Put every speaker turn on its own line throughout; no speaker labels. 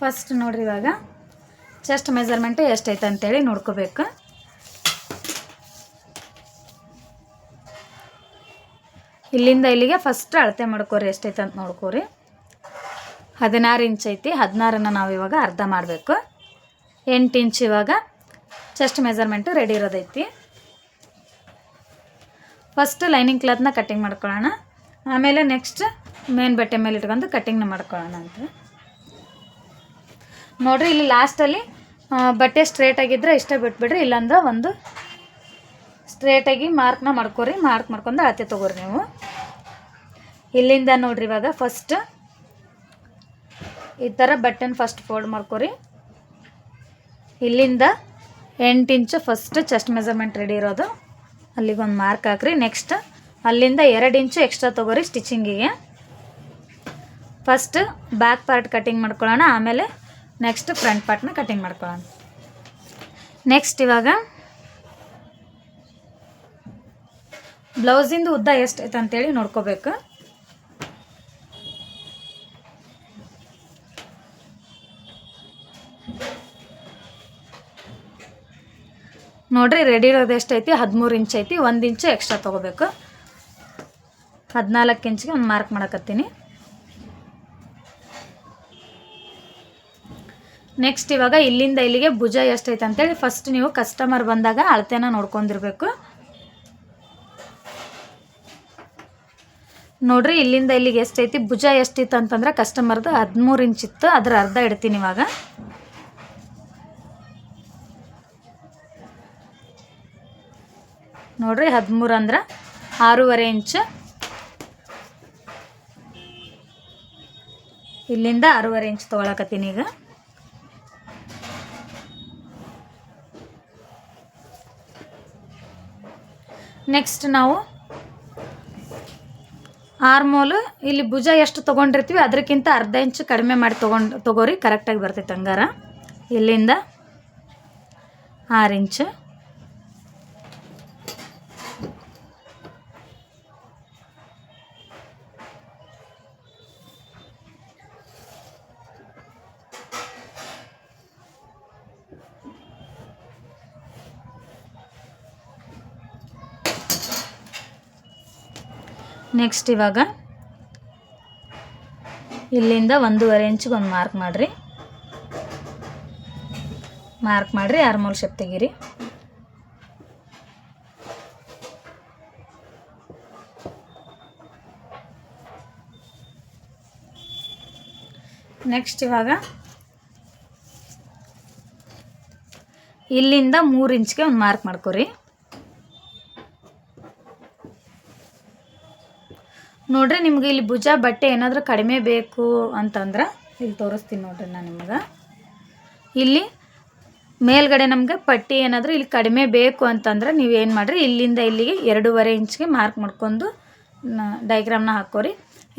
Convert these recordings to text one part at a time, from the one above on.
First ನೋಡ್ರಿ ಇವಾಗ. Chest measurement ಎಷ್ಟೈತೆ ಅಂತೇಳಿ ನೋಡ್ಕೋಬೇಕು. ಇಲ್ಲಿಂದ ಇಲ್ಲಿಗೆ ಫಸ್ಟ್ ಅಳತೆ ಮಾಡ್ಕೋರಿ, ಎಷ್ಟೈತೆ ಅಂತ ನೋಡ್ಕೋರಿ. ಹದಿನಾರು ಇಂಚ್ ಐತಿ, ಹದಿನಾರನ್ನು ನಾವು ಇವಾಗ ಅರ್ಧ ಮಾಡಬೇಕು. ಎಂಟು ಇಂಚ್ ಇವಾಗ ಚೆಸ್ಟ್ ಮೆಜರ್ಮೆಂಟು ರೆಡಿ ಇರೋದೈತಿ. ಫಸ್ಟ್ ಲೈನಿಂಗ್ ಕ್ಲಾತ್ನ ಕಟ್ಟಿಂಗ್ ಮಾಡ್ಕೊಳ್ಳೋಣ. ಆಮೇಲೆ ನೆಕ್ಸ್ಟ್ ಮೇನ್ ಬಟ್ಟೆ ಮೇಲೆ ಇಟ್ಕೊಂಡು ಕಟ್ಟಿಂಗ್ನ ಮಾಡ್ಕೊಳ್ಳೋಣ ಅಂತ. ನೋಡ್ರಿ ಇಲ್ಲಿ ಲಾಸ್ಟಲ್ಲಿ ಬಟ್ಟೆ ಸ್ಟ್ರೇಟ್ ಆಗಿದ್ರೆ ಇಷ್ಟೇ ಬಿಟ್ಬಿಡ್ರಿ, ಇಲ್ಲಾಂದ್ರೆ ಒಂದು ಸ್ಟ್ರೇಟಾಗಿ ಮಾರ್ಕ್ನ ಮಾಡ್ಕೊರಿ ಮಾರ್ಕ್ ಮಾಡ್ಕೊಂಡು ಅಳತೆ ತೊಗೋರಿ ನೀವು. ಇಲ್ಲಿಂದ ನೋಡ್ರಿ ಇವಾಗ ಫಸ್ಟ್ ಈ ಥರ ಬಟ್ಟೆನ ಫಸ್ಟ್ ಫೋಲ್ಡ್ ಮಾಡ್ಕೊರಿ. ಇಲ್ಲಿಂದ ಎಂಟು inch first chest measurement ready ಇರೋದು. ಅಲ್ಲಿಗೊಂದು ಮಾರ್ಕ್ ಹಾಕ್ರಿ ನೆಕ್ಸ್ಟ್ ಅಲ್ಲಿಂದ ಎರಡು ಇಂಚು ಎಕ್ಸ್ಟ್ರಾ ತೊಗೋರಿ ಸ್ಟಿಚಿಂಗಿಗೆ ಫಸ್ಟ್ ಬ್ಯಾಕ್ ಪಾರ್ಟ್ ಕಟಿಂಗ್ ಮಾಡ್ಕೊಳ್ಳೋಣ, ಆಮೇಲೆ ನೆಕ್ಸ್ಟ್ ಫ್ರಂಟ್ ಪಾರ್ಟ್ನ ಕಟಿಂಗ್ ಮಾಡ್ಕೊಳ್ಳೋಣ. ನೆಕ್ಸ್ಟ್ ಇವಾಗ ಬ್ಲೌಸಿಂದು ಉದ್ದ ಎಷ್ಟು ಐತೆ ಅಂತೇಳಿ ನೋಡ್ಕೋಬೇಕು. ನೋಡ್ರಿ ರೆಡಿ ಇರೋದು ಎಷ್ಟೈತಿ ಹದಿಮೂರು ಇಂಚ್ ಐತಿ. ಒಂದು ಇಂಚು ಎಕ್ಸ್ಟ್ರಾ ತೊಗೋಬೇಕು. ಹದಿನಾಲ್ಕು ಇಂಚ್ಗೆ ಒಂದು ಮಾರ್ಕ್ ಮಾಡಕತ್ತೀನಿ. ನೆಕ್ಸ್ಟ್ ಇವಾಗ ಇಲ್ಲಿಂದ ಇಲ್ಲಿಗೆ ಭುಜ ಎಷ್ಟೈತೆ ಅಂತೇಳಿ ಫಸ್ಟ್ ನೀವು ಕಸ್ಟಮರ್ ಬಂದಾಗ ಅಳತೆನ ನೋಡ್ಕೊಂಡಿರ್ಬೇಕು. ನೋಡ್ರಿ ಇಲ್ಲಿಂದ ಇಲ್ಲಿಗೆ ಎಷ್ಟೈತಿ, ಭುಜ ಎಷ್ಟಿತ್ತು ಅಂತಂದ್ರೆ ಕಸ್ಟಮರ್ದು ಹದಿಮೂರು ಇಂಚ್ ಇತ್ತು, ಅದ್ರ ಅರ್ಧ ಇಡ್ತೀನಿ ಇವಾಗ. ನೋಡ್ರಿ ಹದಿಮೂರು ಅಂದ್ರೆ ಆರೂವರೆ ಇಂಚ್ ಇಲ್ಲಿಂದ ಆರೂವರೆ ಇಂಚ್ ತೊಗೊಳಕತ್ತೀನಿ ಈಗ. ನೆಕ್ಸ್ಟ್ ನಾವು ಆರ್ಮೋಲು ಇಲ್ಲಿ ಭುಜ ಎಷ್ಟು ತೊಗೊಂಡಿರ್ತೀವಿ ಅದಕ್ಕಿಂತ ಅರ್ಧ ಇಂಚು ಕಡಿಮೆ ಮಾಡಿ ತೊಗೊಂಡು, ತೊಗೋರಿ ಕರೆಕ್ಟಾಗಿ ಬರ್ತೈತೆ ಹಂಗಾರ. ಇಲ್ಲಿಂದ ಆರು ಇಂಚು. ನೆಕ್ಸ್ಟ್ ಇವಾಗ ಇಲ್ಲಿಂದ ಒಂದೂವರೆ ಇಂಚಿಗೆ ಒಂದು ಮಾರ್ಕ್ ಮಾಡಿರಿ. ಮಾರ್ಕ್ ಮಾಡಿರಿ ಆರ್ಮೋಲ್ ಶೇಪ್ ತೆಗೀರಿ. ನೆಕ್ಸ್ಟ್ ಇವಾಗ ಇಲ್ಲಿಂದ ಮೂರು ಇಂಚ್ಗೆ ಒಂದು ಮಾರ್ಕ್ ಮಾಡ್ಕೊರಿ. ನೋಡ್ರಿ, ನಿಮ್ಗೆ ಇಲ್ಲಿ ಭುಜ ಬಟ್ಟೆ ಏನಾದರೂ ಕಡಿಮೆ ಬೇಕು ಅಂತಂದ್ರೆ ಇಲ್ಲಿ ತೋರಿಸ್ತೀನಿ ನೋಡ್ರಿ ನಾನು ನಿಮ್ಗೆ. ಇಲ್ಲಿ ಮೇಲ್ಗಡೆ ನಮಗೆ ಪಟ್ಟಿ ಏನಾದರೂ ಇಲ್ಲಿ ಕಡಿಮೆ ಬೇಕು ಅಂತಂದ್ರೆ ನೀವು ಏನು ಮಾಡಿರಿ, ಇಲ್ಲಿಂದ ಇಲ್ಲಿಗೆ ಎರಡೂವರೆ ಇಂಚ್ಗೆ ಮಾರ್ಕ್ ಮಾಡ್ಕೊಂಡು ಡೈಗ್ರಾಮ್ನ ಹಾಕೋರಿ.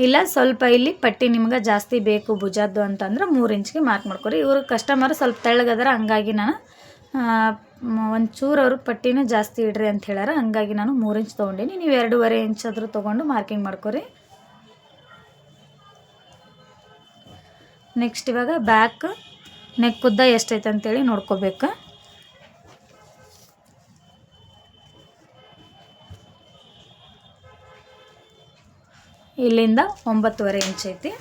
ಇಲ್ಲ ಸ್ವಲ್ಪ ಇಲ್ಲಿ ಪಟ್ಟಿ ನಿಮ್ಗೆ ಜಾಸ್ತಿ ಬೇಕು ಭುಜದ್ದು ಅಂತಂದ್ರೆ ಮೂರು ಇಂಚ್ಗೆ ಮಾರ್ಕ್ ಮಾಡ್ಕೊರಿ. ಇವರು ಕಸ್ಟಮರ್ ಸ್ವಲ್ಪ ತೆಳ್ಳಗದಾರ, ಹಂಗಾಗಿ ನಾನು ಒಂದು ಚೂರು ಅವರು ಪಟ್ಟಿನೇ ಜಾಸ್ತಿ ಇಡ್ರಿ ಅಂತ ಹೇಳ್ಯಾರ. ಹಂಗಾಗಿ ನಾನು ಮೂರು ಇಂಚ್ ತೊಗೊಂಡೀನಿ. ನೀವು ಎರಡೂವರೆ ಇಂಚ್ ಆದರೂ ತೊಗೊಂಡು ಮಾರ್ಕಿಂಗ್ ಮಾಡ್ಕೊರಿ. ನೆಕ್ಸ್ಟ್ ಇವಾಗ ಬ್ಯಾಕ್ ನೆಕ್ ಉದ್ದ ಎಷ್ಟೈತೆ ಅಂತೇಳಿ ನೋಡ್ಕೋಬೇಕು. ಇಲ್ಲಿಂದ ಒಂಬತ್ತುವರೆ ಇಂಚ್ ಐತಿ.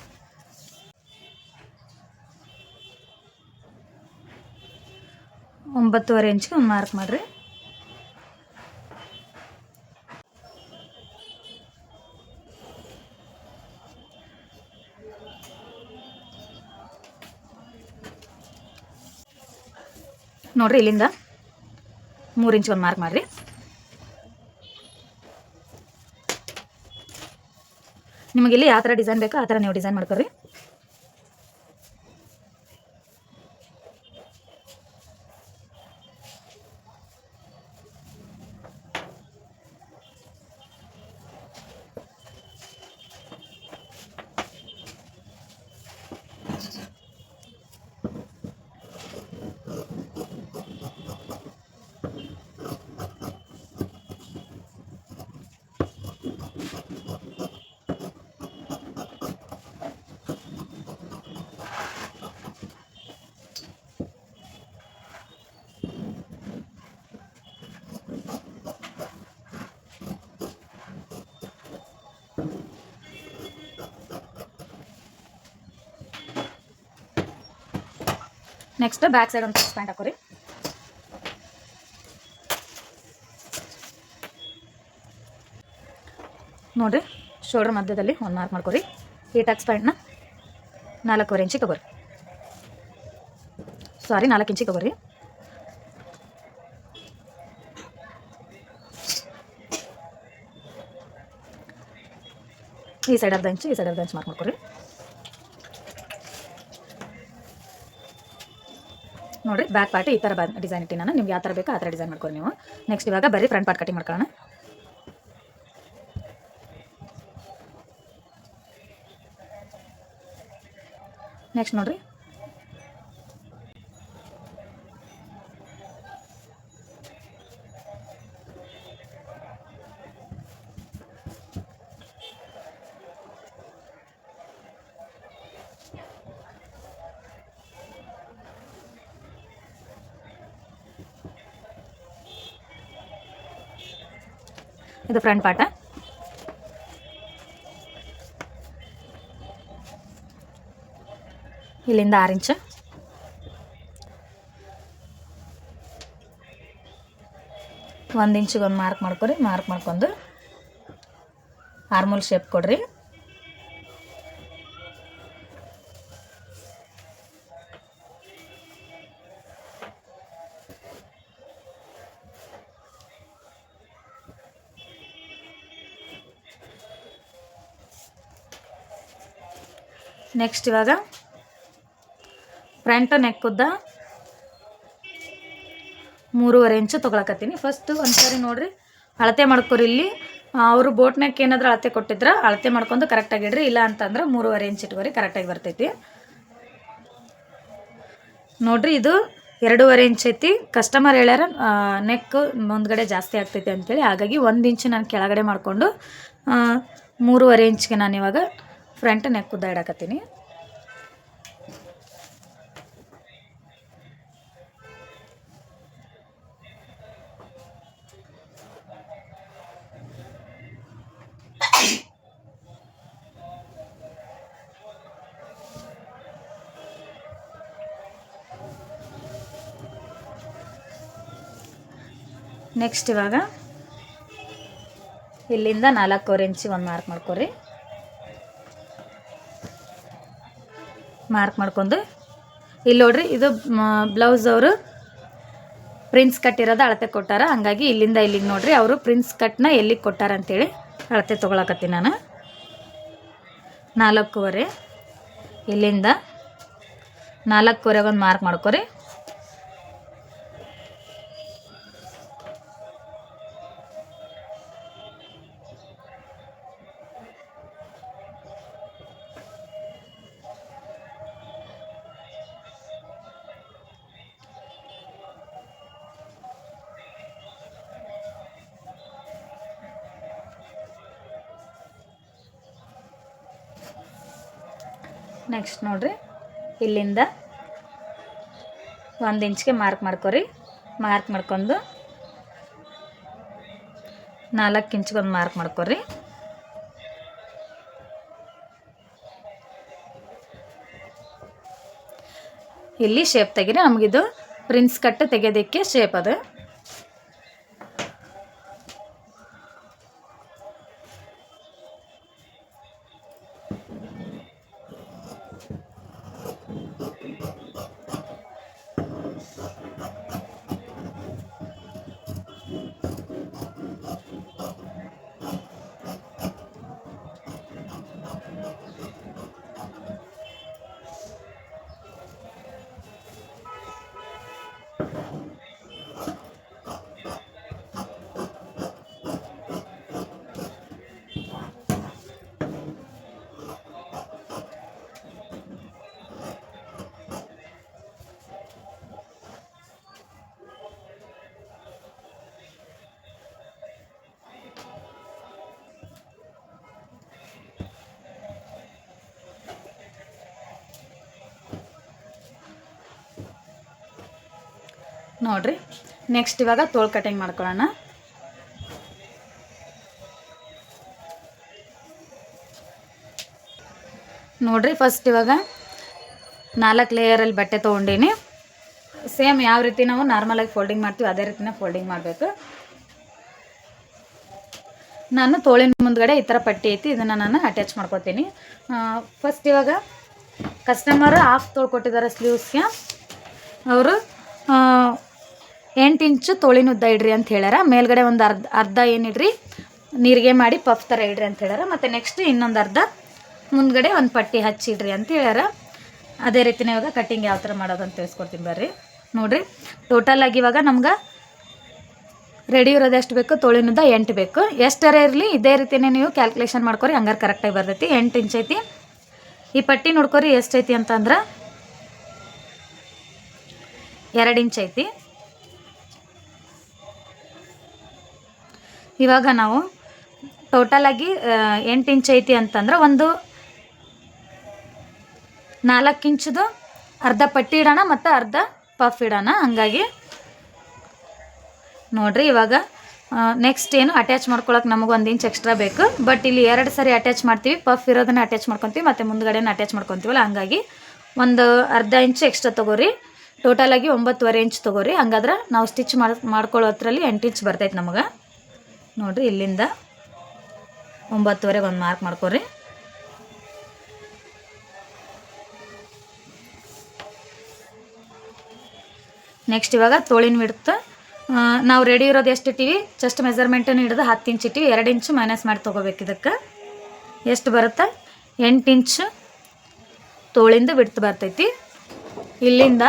ಒಂಬತ್ತುವರೆ ಇಂಚಿಗೆ ಒಂದು ಮಾರ್ಕ್ ಮಾಡಿರಿ. ನೋಡ್ರಿ ಇಲ್ಲಿಂದ ಮೂರು ಇಂಚ್ ಒಂದು ಮಾರ್ಕ್ ಮಾಡಿರಿ. ನಿಮಗೆ ಇಲ್ಲಿ ಯಾವ ಥರ ಡಿಸೈನ್ ಬೇಕೋ ಆ ಥರ ನೀವು ಡಿಸೈನ್ ಮಾಡ್ಕೊರಿ నెక్స్ట్ బ్యాక్ సైడ్ ఉంటుంది ప్యాంట్ అక్కరి ನೋಡಿರಿ, ಶೋಲ್ಡರ್ ಮಧ್ಯದಲ್ಲಿ ಒಂದು ಮಾರ್ಕ್ ಮಾಡ್ಕೊರಿ. ಈ ಟಕ್ಸ್ ಪ್ಯಾಂಟ್ನ ನಾಲ್ಕೂವರೆ ಇಂಚಿಗೆ ತಗೋರಿ. ಸಾರಿ ನಾಲ್ಕು ಇಂಚಿಗೆ ತಗೋರಿ. ಈ ಸೈಡ್ ಅರ್ಧ ಇಂಚು, ಈ ಸೈಡ್ ಅರ್ಧ ಇಂಚು ಮಾರ್ಕ್ ಮಾಡ್ಕೊರಿ. ನೋಡಿರಿ ಬ್ಯಾಕ್ ಪಾರ್ಟ್ ಈ ಥರ ಬ ಡಿಸೈನ್ ಇಟ್ಟು ನಾನು ನಿಮ್ಗೆ ಯಾವ ಥರ ಬೇಕೋ ಆ ಥರ ಡಿಸೈನ್ ಮಾಡ್ಕೊರಿ ನೀವು. ನೆಕ್ಸ್ಟ್ ಇವಾಗ ಬರೀ ಫ್ರಂಟ್ ಪಾರ್ಟ್ ಕಟಿಂಗ್ ಮಾಡ್ಕೊಳ್ಳೋಣ. ನೆಕ್ಸ್ಟ್ ನೋಡ್ರಿ. ಇದು ಫ್ರಂಟ್ ಪಾರ್ಟ ಇಲ್ಲಿಂದ ಆರು ಇಂಚು ಒಂದು ಇಂಚಿಗೆ ಒಂದು ಮಾರ್ಕ್ ಮಾಡ್ಕೊರಿ ಮಾರ್ಕ್ ಮಾಡ್ಕೊಂಡು ಆರ್ಮೂಲ್ ಶೇಪ್ ಕೊಡ್ರಿ ನೆಕ್ಸ್ಟ್ ಇವಾಗ ಫ್ರಂಟ್ ನೆಕ್ ಉದ್ದ ಮೂರುವರೆ ಇಂಚು ತೊಗೊಳಕತ್ತೀನಿ. ಫಸ್ಟ್ ಒಂದ್ಸರಿ ನೋಡ್ರಿ, ಅಳತೆ ಮಾಡ್ಕೊರಿ ಇಲ್ಲಿ. ಅವರು ಬೋಟ್ ನೆಕ್ ಏನಾದರೂ ಅಳತೆ ಕೊಟ್ಟಿದ್ರೆ, ಅಳತೆ ಮಾಡ್ಕೊಂಡು ಕರೆಕ್ಟಾಗಿ ಇಡ್ರಿ. ಇಲ್ಲ ಅಂತಂದ್ರೆ ಮೂರುವರೆ ಇಂಚ್ ಇಟ್ಕೋರಿ ಕರೆಕ್ಟಾಗಿ ಬರ್ತೈತಿ. ನೋಡ್ರಿ, ಇದು ಎರಡೂವರೆ ಇಂಚ್ ಐತಿ. ಕಸ್ಟಮರ್ ಹೇಳ್ಯಾರ ನೆಕ್ ಮುಂದ್ಗಡೆ ಜಾಸ್ತಿ ಆಗ್ತೈತಿ ಅಂತೇಳಿ. ಹಾಗಾಗಿ ಒಂದು ಇಂಚು ನಾನು ಕೆಳಗಡೆ ಮಾಡಿಕೊಂಡು ಮೂರುವರೆ ಇಂಚ್ಗೆ ನಾನು ಇವಾಗ ಫ್ರಂಟ್ ನೆಕ್ ಉದ್ದ ನೆಕ್ಸ್ಟ್ ಇವಾಗ ಇಲ್ಲಿಂದ ನಾಲ್ಕೂವರೆ ಇಂಚಿ ಒಂದು ಮಾರ್ಕ್ ಮಾಡ್ಕೊರಿ ಮಾರ್ಕ್ ಮಾಡ್ಕೊಂಡು ಇಲ್ಲಿ ನೋಡ್ರಿ, ಇದು ಬ್ಲೌಸ್ ಅವರು ಪ್ರಿನ್ಸ್ ಕಟ್ ಇರೋದು ಅಳತೆ ಕೊಟ್ಟಾರ. ಹಂಗಾಗಿ ಇಲ್ಲಿಂದ ಇಲ್ಲಿಗೆ ನೋಡ್ರಿ, ಅವರು ಪ್ರಿನ್ಸ್ ಕಟ್ನ ಎಲ್ಲಿಗೆ ಕೊಟ್ಟಾರ ಅಂತೇಳಿ ಅಳತೆ ತೊಗೊಳಕತ್ತೀನಿ ನಾನು. ನಾಲ್ಕೂವರೆ ಇಲ್ಲಿಂದ ನಾಲ್ಕೂವರೆಗೆ ಒಂದು ಮಾರ್ಕ್ ಮಾಡ್ಕೊರಿ. ನೆಕ್ಸ್ಟ್ ನೋಡಿರಿ. ಇಲ್ಲಿಂದ ಒಂದು ಇಂಚ್ಗೆ ಮಾರ್ಕ್ ಮಾಡ್ಕೊರಿ. ಮಾರ್ಕ್ ಮಾಡ್ಕೊಂಡು ನಾಲ್ಕು ಇಂಚ್ಗೊಂದು ಮಾರ್ಕ್ ಮಾಡ್ಕೊರಿ. ಇಲ್ಲಿ ಶೇಪ್ ತೆಗೀರಿ. ನಮಗಿದು ಪ್ರಿನ್ಸ್ ಕಟ್ ತೆಗೆಯೋದಕ್ಕೆ ಶೇಪ್ ಅದು. ನೋಡ್ರಿ. ನೆಕ್ಸ್ಟ್ ಇವಾಗ ತೋಳು ಕಟಿಂಗ್ ಮಾಡ್ಕೊಳ್ಳೋಣ. ನೋಡ್ರಿ ಫಸ್ಟ್ ಇವಾಗ ನಾಲ್ಕು ಲೇಯರಲ್ಲಿ ಬಟ್ಟೆ ತೊಗೊಂಡೀನಿ. ಸೇಮ್ ಯಾವ ರೀತಿ ನಾವು ನಾರ್ಮಲಾಗಿ ಫೋಲ್ಡಿಂಗ್ ಮಾಡ್ತೀವಿ ಅದೇ ರೀತಿನ ಫೋಲ್ಡಿಂಗ್ ಮಾಡಬೇಕು. ನಾನು ತೋಳಿನ ಮುಂದ್ಗಡೆ ಈ ಥರ ಪಟ್ಟಿ ಐತಿ, ಇದನ್ನು ನಾನು ಅಟ್ಯಾಚ್ ಮಾಡ್ಕೊತೀನಿ. ಫಸ್ಟ್ ಇವಾಗ ಕಸ್ಟಮರ್ ಹಾಫ್ ತೋಳು ಕೊಟ್ಟಿದ್ದಾರೆ ಸ್ಲೀವ್ಸ್ಗೆ ಅವರು ಎಂಟು ಇಂಚು ತೋಳಿನ ಉದ್ದ ಇಡ್ರಿ ಅಂತ ಹೇಳ್ಯಾರ. ಮೇಲ್ಗಡೆ ಒಂದು ಅರ್ಧ ಅರ್ಧ ಏನಿಡ್ರಿ ನೀರಿಗೆ ಮಾಡಿ ಪಫ್ ಥರ ಇಡ್ರಿ ಅಂತ ಹೇಳ್ಯಾರ. ಮತ್ತು ನೆಕ್ಸ್ಟ್ ಇನ್ನೊಂದು ಅರ್ಧ ಮುಂದ್ಗಡೆ ಒಂದು ಪಟ್ಟಿ ಹಚ್ಚಿಡ್ರಿ ಅಂತ ಹೇಳ್ಯಾರ. ಅದೇ ರೀತಿನೇ ಇವಾಗ ಕಟ್ಟಿಂಗ್ ಯಾವ ಥರ ಮಾಡೋದು ಅಂತ ತಿಳಿಸ್ಕೊಡ್ತೀನಿ ಬರ್ರಿ. ನೋಡಿರಿ ಟೋಟಲಾಗಿ ಇವಾಗ ನಮ್ಗೆ ರೆಡಿ ಇರೋದು ಎಷ್ಟು ಬೇಕು? ತೋಳಿನುದ್ದ ಎಂಟು ಬೇಕು. ಎಷ್ಟರ ಇರಲಿ? ಇದೇ ರೀತಿಯೇ ನೀವು ಕ್ಯಾಲ್ಕುಲೇಷನ್ ಮಾಡ್ಕೊರಿ, ಹಂಗಾರೆ ಕರೆಕ್ಟಾಗಿ ಬರ್ತೈತಿ. ಎಂಟು ಇಂಚ್ ಐತಿ. ಈ ಪಟ್ಟಿ ನೋಡ್ಕೊರಿ ಎಷ್ಟೈತಿ ಅಂತಂದ್ರೆ ಎರಡು ಇಂಚ್ ಐತಿ. ಇವಾಗ ನಾವು ಟೋಟಲಾಗಿ ಎಂಟು ಇಂಚ್ ಐತಿ ಅಂತಂದ್ರೆ ಒಂದು ನಾಲ್ಕು ಇಂಚದು ಅರ್ಧ ಪಟ್ಟಿ ಇಡೋಣ ಮತ್ತು ಅರ್ಧ ಪಫ್ ಇಡೋಣ. ಹಂಗಾಗಿ ನೋಡಿರಿ ಇವಾಗ ನೆಕ್ಸ್ಟ್ ಏನು ಅಟ್ಯಾಚ್ ಮಾಡ್ಕೊಳಕ್ಕೆ ನಮಗೆ ಒಂದು ಇಂಚ್ ಎಕ್ಸ್ಟ್ರಾ ಬೇಕು. ಬಟ್ ಇಲ್ಲಿ ಎರಡು ಸರಿ ಅಟ್ಯಾಚ್ ಮಾಡ್ತೀವಿ ಪಫ್ ಇರೋದನ್ನ ಅಟ್ಯಾಚ್ ಮಾಡ್ಕೊತೀವಿ, ಮತ್ತು ಮುಂದ್ಗಡೆನ ಅಟ್ಯಾಚ್ ಮಾಡ್ಕೊತೀವಲ್ಲ, ಹಂಗಾಗಿ ಒಂದು ಅರ್ಧ ಇಂಚ್ ಎಕ್ಸ್ಟ್ರಾ ತೊಗೋರಿ. ಟೋಟಲಾಗಿ ಒಂಬತ್ತುವರೆ ಇಂಚ್ ತೊಗೋರಿ. ಹಂಗಾದ್ರೆ ನಾವು ಸ್ಟಿಚ್ ಮಾಡ್ ಮಾಡ್ಕೊಳ್ಳೋ ಹತ್ರಲ್ಲಿ ಎಂಟು ಇಂಚ್ ಬರ್ತೈತೆ ನಮಗೆ. ನೋಡ್ರಿ, ಇಲ್ಲಿಂದ ಒಂಬತ್ತುವರೆಗೆ ಒಂದು ಮಾರ್ಕ್ ಮಾಡ್ಕೊರಿ ನೆಕ್ಸ್ಟ್ ಇವಾಗ ತೋಳಿನ ಬಿಡ್ತು ನಾವು ರೆಡಿ ಇರೋದು ಎಷ್ಟು ಇಟ್ಟಿವಿ? ಜಸ್ಟ್ ಮೆಸರ್ಮೆಂಟನ್ನು ಹಿಡಿದು ಹತ್ತು ಇಂಚ್ ಇಟ್ಟಿವಿ. ಎರಡು ಇಂಚು ಮೈನಸ್ ಮಾಡಿ ತೊಗೋಬೇಕು ಇದಕ್ಕೆ. ಎಷ್ಟು ಬರುತ್ತೆ? ಎಂಟು ಇಂಚು ತೋಳಿಂದ ಬಿಡ್ತು ಬರ್ತೈತಿ. ಇಲ್ಲಿಂದ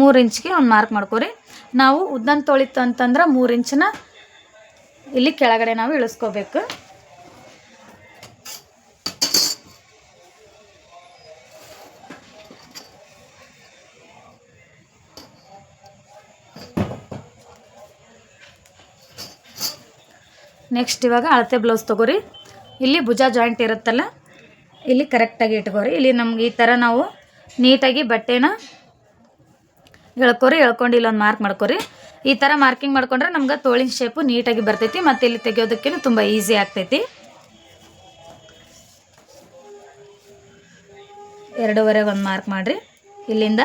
ಮೂರು ಇಂಚ್ಗೆ ಒಂದು ಮಾರ್ಕ್ ಮಾಡ್ಕೊರಿ. ನಾವು ಉದ್ದನ್ ತೊಳಿತು ಅಂತಂದ್ರೆ ಮೂರು ಇಂಚನ್ನ ಇಲ್ಲಿ ಕೆಳಗಡೆ ನಾವು ಇಳಿಸ್ಕೋಬೇಕು. ನೆಕ್ಸ್ಟ್ ಇವಾಗ ಅಳತೆ ಬ್ಲೌಸ್ ತೊಗೋರಿ. ಇಲ್ಲಿ ಭುಜ ಜಾಯಿಂಟ್ ಇರುತ್ತಲ್ಲ, ಇಲ್ಲಿ ಕರೆಕ್ಟಾಗಿ ಇಟ್ಕೋರಿ. ಇಲ್ಲಿ ನಮ್ಗೆ ಈ ಥರ ನಾವು ನೀಟಾಗಿ ಬಟ್ಟೆನ ಎಳ್ಕೊರಿ ಎಳ್ಕೊಂಡು ಇಲ್ಲೊಂದು ಮಾರ್ಕ್ ಮಾಡ್ಕೊರಿ. ಈ ಥರ ಮಾರ್ಕಿಂಗ್ ಮಾಡ್ಕೊಂಡ್ರೆ ನಮ್ಗೆ ತೋಳಿನ ಶೇಪು ನೀಟಾಗಿ ಬರ್ತೈತಿ ಮತ್ತು ಇಲ್ಲಿ ತೆಗಿಯೋದಕ್ಕೇನು ತುಂಬ ಈಸಿ ಆಗ್ತೈತಿ. ಎರಡೂವರೆಗೆ ಒಂದು ಮಾರ್ಕ್ ಮಾಡಿರಿ. ಇಲ್ಲಿಂದ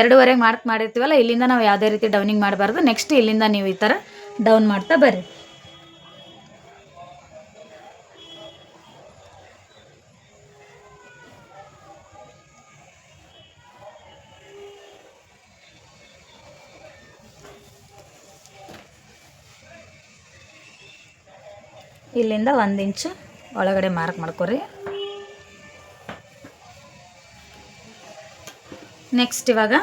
ಎರಡೂವರೆಗೆ ಮಾರ್ಕ್ ಮಾಡಿರ್ತೀವಲ್ಲ, ಇಲ್ಲಿಂದ ನಾವು ಯಾವುದೇ ರೀತಿ ಡೌನಿಂಗ್ ಮಾಡಬಾರ್ದು. ನೆಕ್ಸ್ಟ್ ಇಲ್ಲಿಂದ ನೀವು ಈ ಥರ ಡೌನ್ ಮಾಡ್ತಾ ಬರ್ರಿ. ಇಲ್ಲಿಂದ ಒಂದು ಇಂಚು ಒಳಗಡೆ ಮಾರ್ಕ್ ಮಾಡ್ಕೊರಿ. ನೆಕ್ಸ್ಟ್ ಇವಾಗ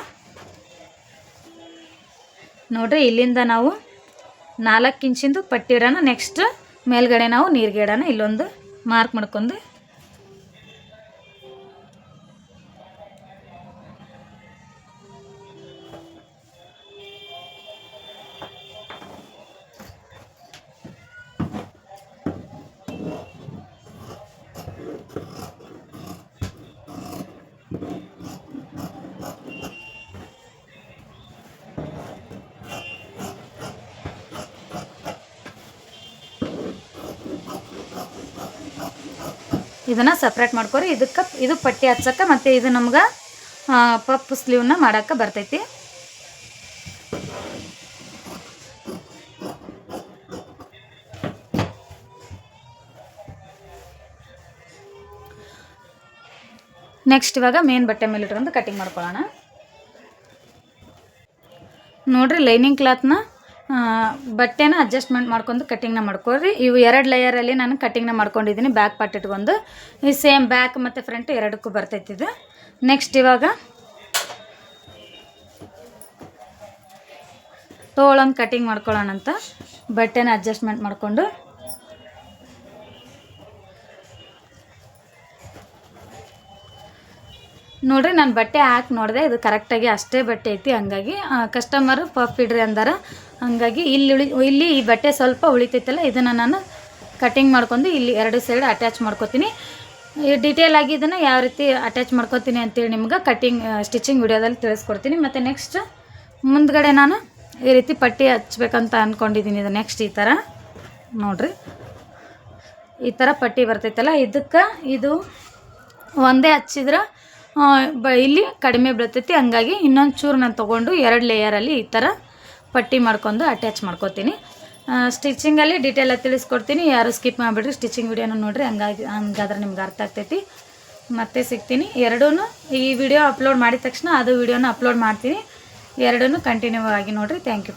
ನೋಡ್ರಿ ಇಲ್ಲಿಂದ ನಾವು ನಾಲ್ಕು ಇಂಚಿಂದು ಪಟ್ಟಿ ಇಡೋಣ ನೆಕ್ಸ್ಟ್ ಮೇಲ್ಗಡೆ ನಾವು ನೀರ್ಗಿಡೋಣ. ಇಲ್ಲೊಂದು ಮಾರ್ಕ್ ಮಾಡ್ಕೊಂಡು ಇದನ್ನು ಸಪ್ರೇಟ್ ಮಾಡ್ಕೊರಿ. ಇದಕ್ಕೆ ಇದು ಪಟ್ಟಿ ಹಚ್ಚಕ್ಕೆ ಮತ್ತು ಇದು ನಮ್ಗೆ ಪಪ್ಪು ಸ್ಲೀವ್ನ ಮಾಡೋಕ್ಕೆ ಬರ್ತೈತಿ. ನೆಕ್ಸ್ಟ್ ಇವಾಗ ಮೇನ್ ಬಟ್ಟೆ ಮೇಲೆ ಇಟ್ಕೊಂಡು ಕಟಿಂಗ್ ಮಾಡ್ಕೊಳ್ಳೋಣ. ನೋಡ್ರಿ ಲೈನಿಂಗ್ ಕ್ಲಾತ್ನ ಬಟ್ಟೆನ ಅಡ್ಜಸ್ಟ್ಮೆಂಟ್ ಮಾಡ್ಕೊಂಡು ಕಟ್ಟಿಂಗ್ನ ಮಾಡ್ಕೊಳ್ರಿ. ಇವು ಎರಡು ಲೇಯರಲ್ಲಿ ನಾನು ಕಟ್ಟಿಂಗ್ನ ಮಾಡ್ಕೊಂಡಿದ್ದೀನಿ ಬ್ಯಾಕ್ ಪಾರ್ಟ್ ಇಟ್ಕೊಂಡು. ಈ ಸೇಮ್ ಬ್ಯಾಕ್ ಮತ್ತು ಫ್ರಂಟ್ ಎರಡಕ್ಕೂ ಬರ್ತೈತಿ ಇದು. ನೆಕ್ಸ್ಟ್ ಇವಾಗ ತೋಳೊಂದು ಕಟ್ಟಿಂಗ್ ಮಾಡ್ಕೊಳ್ಳೋಣ ಅಂತ ಬಟ್ಟೆನ ಅಡ್ಜಸ್ಟ್ಮೆಂಟ್ ಮಾಡಿಕೊಂಡು. ನೋಡ್ರಿ, ನಾನು ಬಟ್ಟೆ ಹಾಕಿ ನೋಡಿದೆ, ಇದು ಕರೆಕ್ಟಾಗಿ ಅಷ್ಟೇ ಬಟ್ಟೆ ಐತಿ, ಹಂಗಾಗಿ ಕಸ್ಟಮರು ಪಫ್ ಇಡ್ರಿ ಅಂದಾರ. ಹಂಗಾಗಿ ಇಲ್ಲಿ ಉಳಿ, ಇಲ್ಲಿ ಈ ಬಟ್ಟೆ ಸ್ವಲ್ಪ ಉಳಿತೈತಲ್ಲ, ಇದನ್ನು ನಾನು ಕಟಿಂಗ್ ಮಾಡ್ಕೊಂಡು ಇಲ್ಲಿ ಎರಡು ಸೈಡ್ ಅಟ್ಯಾಚ್ ಮಾಡ್ಕೊತೀನಿ. ಈ ಡೀಟೇಲ್ ಆಗಿ ಇದನ್ನು ಯಾವ ರೀತಿ ಅಟ್ಯಾಚ್ ಮಾಡ್ಕೊತೀನಿ ಅಂತೇಳಿ ನಿಮ್ಗೆ ಕಟಿಂಗ್ ಸ್ಟಿಚಿಂಗ್ ವಿಡಿಯೋದಲ್ಲಿ ತಿಳಿಸ್ಕೊಡ್ತೀನಿ. ಮತ್ತು ನೆಕ್ಸ್ಟ್ ಮುಂದ್ಗಡೆ ನಾನು ಈ ರೀತಿ ಪಟ್ಟಿ ಹಚ್ಬೇಕಂತ ಅಂದ್ಕೊಂಡಿದ್ದೀನಿ ಇದು ನೆಕ್ಸ್ಟ್ ಈ ಥರ ನೋಡ್ರಿ, ಈ ಥರ ಪಟ್ಟಿ ಬರ್ತೈತಲ್ಲ, ಇದಕ್ಕೆ ಇದು ಒಂದೇ ಹಚ್ಚಿದ್ರೆ ಬ, ಇಲ್ಲಿ ಕಡಿಮೆ ಬೀಳ್ತೈತಿ ಹಂಗಾಗಿ ಇನ್ನೊಂದು ಚೂರು ನಾನು ತೊಗೊಂಡು ಎರಡು ಲೇಯರಲ್ಲಿ ಈ ಥರ ಪಟ್ಟಿ ಮಾಡ್ಕೊಂಡು ಅಟ್ಯಾಚ್ ಮಾಡ್ಕೊತೀನಿ. ಸ್ಟಿಚಿಂಗಲ್ಲಿ ಡೀಟೇಲ ತಿಳಿಸ್ಕೊಡ್ತೀನಿ. ಯಾರು ಸ್ಕಿಪ್ ಮಾಡಿಬಿಡ್ರಿ ಸ್ಟಿಚಿಂಗ್ ವಿಡಿಯೋನ ನೋಡಿರಿ. ಹಂಗಾಗಿ, ಹಂಗಾದ್ರೆ ನಿಮ್ಗೆ ಅರ್ಥ ಆಗ್ತೈತಿ. ಮತ್ತೆ ಸಿಗ್ತೀನಿ. ಎರಡೂ ಈ ವಿಡಿಯೋ ಅಪ್ಲೋಡ್ ಮಾಡಿದ ತಕ್ಷಣ ಅದು ವಿಡಿಯೋನ ಅಪ್ಲೋಡ್ ಮಾಡ್ತೀನಿ. ಎರಡೂ ಕಂಟಿನ್ಯೂ ಆಗಿ ನೋಡಿರಿ. Thank you